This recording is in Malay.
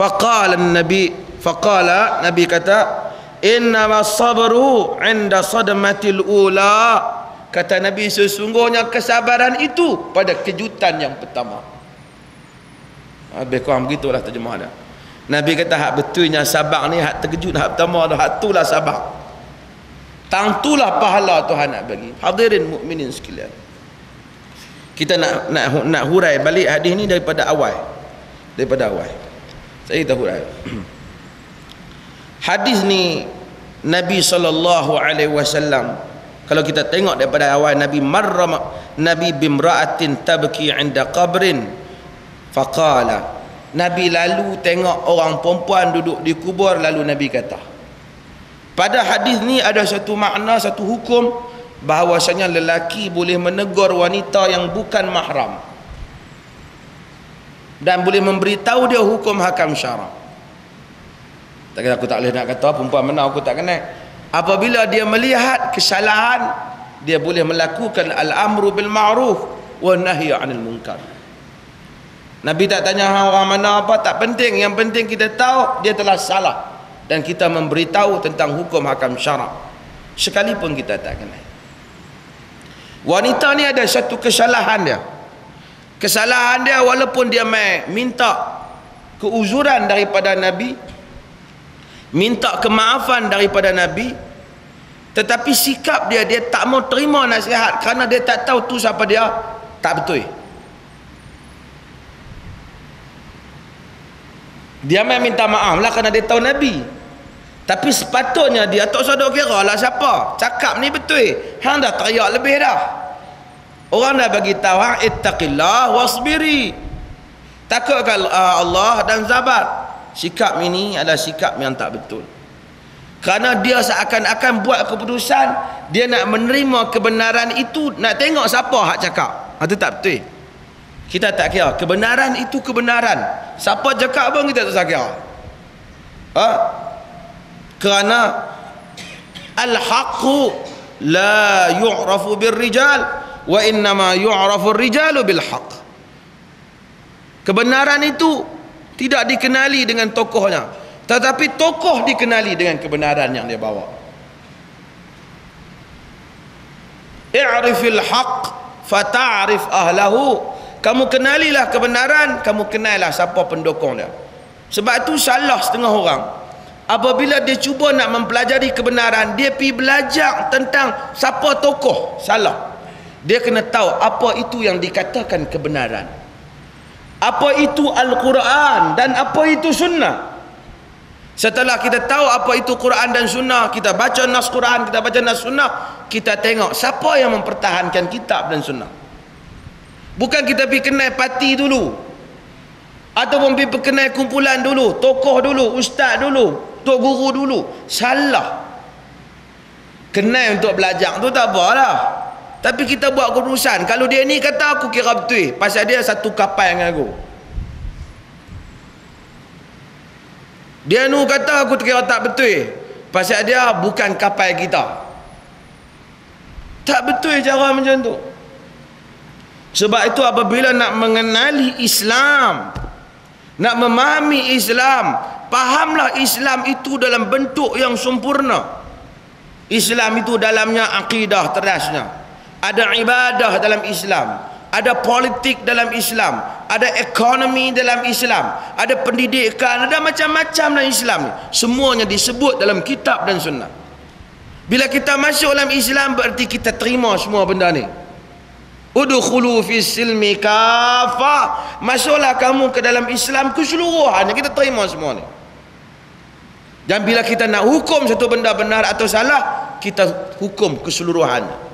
faqala nabi faqala nabi kata innama sabru inda sadmatil ula. Kata nabi sesungguhnya kesabaran itu pada kejutan yang pertama. Habis kurang begitulah terjemah dia. Nabi kata hak betulnya sabar ni hak terkejut hak pertama dah hak itulah sabar tangtulah pahala Tuhan nak bagi. Hadirin mukminin sekalian. Kita nak nak nak hurai balik hadis ni daripada awal. Daripada awal saya tahu dah hadis ni Nabi sallallahu alaihi wasallam kalau kita tengok daripada awal Nabi marram Nabi bimra'atin tabki 'inda qabrin faqala. Nabi lalu tengok orang perempuan duduk di kubur lalu Nabi kata. Pada hadis ni ada satu makna satu hukum bahawasanya lelaki boleh menegur wanita yang bukan mahram dan boleh memberitahu dia hukum hakam syarak. Tak kata aku tak boleh nak kata perempuan mana aku tak kenal apabila dia melihat kesalahan dia boleh melakukan al-amru bil ma'ruf wa nahyi 'anil munkar. Nabi tak tanya orang mana apa tak penting. Yang penting kita tahu dia telah salah dan kita memberitahu tentang hukum hakam syarak. Sekalipun kita tak kenal wanita ni ada satu kesalahan dia kesalahan dia walaupun dia mai minta keuzuran daripada Nabi minta kemaafan daripada Nabi tetapi sikap dia dia tak mau terima nasihat kerana dia tak tahu tu siapa dia tak betul. Dia mai minta maaf lah kerana dia tahu Nabi. Tapi sepatutnya dia tak usah kira lah siapa. Cakap ni betul. Hang dah teriak lebih dah Orang dah bagi tahu hang ittaqillah wasbiri. Takutkan Allah dan sabar. Sikap ini adalah sikap yang tak betul. Kerana dia seakan-akan buat keputusan dia nak menerima kebenaran itu nak tengok siapa hak cakap. Itu tak betul. Kita tak kira kebenaran itu kebenaran. Siapa cakap pun kita tak kira. Ha? Kerana al-haqqu la yu'rafu bir-rijal wa innama yu'rafu ar-rijalu bil haqq. Kebenaran itu tidak dikenali dengan tokohnya tetapi tokoh dikenali dengan kebenaran yang dia bawa. I'rifil haqq fata'rif ahlahu. Kamu kenalilah kebenaran kamu kenalilah siapa pendukung dia. Sebab itu salah setengah orang. Apabila dia cuba nak mempelajari kebenaran dia pergi belajar tentang siapa tokoh salah dia kena tahu apa itu yang dikatakan kebenaran. Apa itu Al-Quran dan apa itu sunnah. Setelah kita tahu apa itu Quran dan sunnah kita baca nas Quran kita baca nas sunnah kita tengok siapa yang mempertahankan kitab dan sunnah. Bukan kita pergi kenal parti dulu ataupun pergi kenal kumpulan dulu tokoh dulu ustaz dulu tok guru dulu. Salah. Kenal untuk belajar tu tak apalah tapi kita buat keputusan. Kalau dia ni kata aku kira betul. Pasal dia satu kapal dengan aku. Dia nu kata aku kira tak betul. Pasal dia bukan kapal kita. Tak betul cara macam tu. Sebab itu apabila nak mengenali Islam. Nak memahami Islam. Fahamlah Islam itu dalam bentuk yang sempurna. Islam itu dalamnya akidah terasnya ada ibadah dalam Islam ada politik dalam Islam ada ekonomi dalam Islam ada pendidikan ada macam-macam dalam Islam semuanya disebut dalam kitab dan sunnah. Bila kita masuk dalam Islam berarti kita terima semua benda ni. Udkhulu fi silmi kafa. Masuklah kamu ke dalam Islam keseluruhannya kita terima semua ni. Dan bila kita nak hukum satu benda benar atau salah kita hukum keseluruhannya